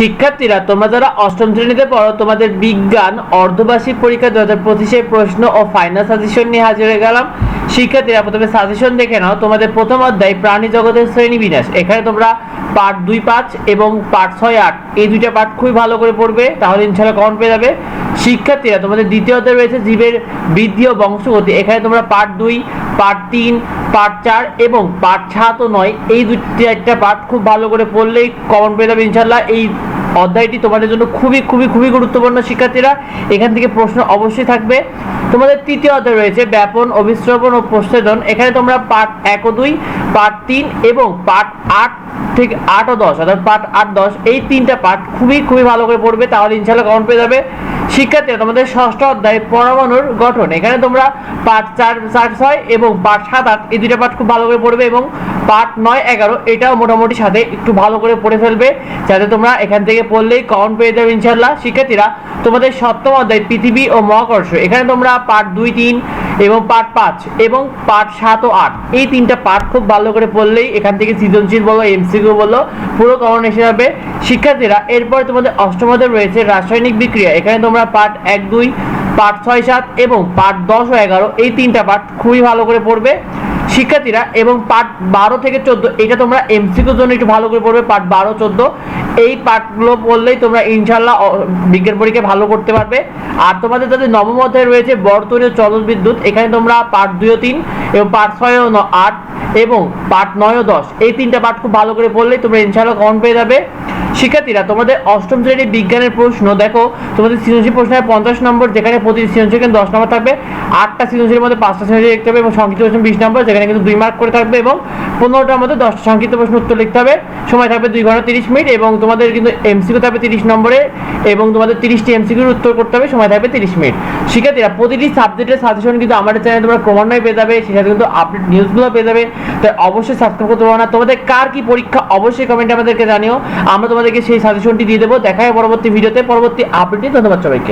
শিক্ষার্থীরা, তোমরা যারা অষ্টম শ্রেণীতে পড়ো, তোমাদের বিজ্ঞান, অর্ধবার্ষিক পরীক্ষা দু হাজার প্রশ্ন ও ফাইনাল সাজেশন নিয়ে হাজির হয়ে গেলাম। শিক্ষার্থীরা প্রথমে সাজেশন দেখে নাও। তোমাদের প্রথম অধ্যায় প্রাণী জগতের শ্রেণি বিন্যাস এখানে তোমরা পার্ট দুই পাঁচ এবং পার্ট ছয় আট, এই দুইটা পার্ট খুবই ভালো করে পড়বে, তাহলে ইনশাল্লাহ কমন পেয়ে যাবে। শিক্ষার্থীরা, তোমাদের দ্বিতীয় অধ্যায় রয়েছে জীবের বৃদ্ধি ও বংশগতি। এখানে তোমরা পার্ট দুই, পার্ট তিন, পার্ট চার এবং পার্ট সাত ও নয়, এই দুটি একটা পার্ট খুব ভালো করে পড়লেই কমন পেয়ে যাবে ইনশাল্লাহ এই অধ্যায়টি তোমাদের জন্য খুবই খুবই খুবই গুরুত্বপূর্ণ। শিক্ষার্থীরা, এখান থেকে প্রশ্ন অবশ্যই থাকবে। তোমাদের তৃতীয় অধ্যায় রয়েছে, ব্যাপন অভিশ্রবণ ও প্রচ্ছেদন এখানে তোমরা পার্ট এক ও দুই পার্ট তিন এবং পার্ট আট থেকে আট ও দশ, অর্থাৎ পার্ট আট, দশ, এই তিনটা পার্ট খুবই খুবই ভালো করে পড়বে, তাহলে ইনশাল্লাহ কমন পেয়ে যাবে। শিক্ষার্থীরা, তোমাদের ষষ্ঠ অধ্যায় পরমাণুর গঠন। এখানে তোমরা পার্ট চার চার, ছয় এবং পার্ট সাত, আট, এই দুইটা পার্ট খুব ভালো করে পড়বে এবং পার্ট নয় এগারো, এটাও মোটামুটি সাথে একটু ভালো করে পড়ে ফেলবে। যাতে তোমরা এখান থেকে পড়লেই কমন পেয়ে যাবে ইনশাল্লাহ শিক্ষার্থীরা, তোমাদের সপ্তম অধ্যায়, পৃথিবী ও মহাকর্ষ। এখানে তোমরা পার্ট দুই, তিন এবং পার্ট পাঁচ এবং পার্ট সাত ও আট। এই তিনটা পার্ট খুব ভালো করে পড়লেই এখান থেকে সৃজনশীল বলো এমসিকিউ বলো, পুরো কমন এসে যাবে। শিক্ষার্থীরা, এরপর তোমাদের অষ্টম অধ্যায় রয়েছে রাসায়নিক বিক্রিয়া। এখানে তোমরা পার্ট এক, দুই পার্ট ছয়, সাত এবং পার্ট দশ ও এগারো, এই তিনটা পার্ট খুবই ভালো করে পড়বে। শিক্ষার্থীরা এবং পার্ট বারো থেকে চোদ্দ, এটা তোমরা এমসিকিউর জন্য একটু ভালো করে পড়বে, পার্ট বারো, চোদ্দ। এই পার্টগুলো পড়লেই তোমরা ইনশাল্লাহ বিজ্ঞান পরীক্ষায় ভালো করতে পারবে। আর তোমাদের যাদের নবম অধ্যায় রয়েছে বর্তনী ও চলন বিদ্যুৎ এখানে তোমরা পার্ট দুই ও তিন এবং পার্ট ছয় ও আট এবং পার্ট নয় ও দশ। এই তিনটা পার্ট খুব ভালো করে পড়লেই তোমরা ইনশাল্লাহ কমন পেয়ে যাবে। শিক্ষার্থীরা, তোমাদের অষ্টম শ্রেণির বিজ্ঞানের প্রশ্ন, দেখো, তোমাদের সৃজনশীল প্রশ্নের পঞ্চাশ নম্বর, যেখানে প্রতি সৃজনশীল কিন্তু দশ নম্বর থাকবে, আটটা সৃজনশীলের মধ্যে পাঁচটা সৃজনশীল লিখতে হবে এবং সংক্ষিপ্ত প্রশ্ন বিশ নম্বর, যেখানে কিন্তু দুই মার্ক করে থাকবে এবং পনেরোটার মধ্যে দশটা সংক্ষিপ্ত প্রশ্ন উত্তর লিখতে হবে। সময় থাকবে দুই ঘণ্টা তিরিশ মিনিট এবং তোমাদের কিন্তু এমসিকিউ থাকবে তিরিশ নম্বরে এবং তোমাদের তিরিশটি এমসিকিউর উত্তর করতে হবে, সময় থাকবে তিরিশ মিনিট। শিক্ষার্থীরা, প্রতিটি সাবজেক্টের সাজেশন কিন্তু আমাদের চ্যানেলে তোমরা ক্রমান্বয়ে পেয়ে যাবে সাথে কিন্তু আপডেট নিউজগুলো পেয়ে যাবে। তাই অবশ্যই সাবস্ক্রাইব করতে পারো না। তোমাদের কার কি পরীক্ষা, অবশ্যই কমেন্টে আমাদেরকে জানিও। আমরা তোমাদেরকে সেই সাজেশনটি দিয়ে দেবো। দেখা পরবর্তী ভিডিওতে। পরবর্তী আপডেটে ধন্যবাদ সবাইকে।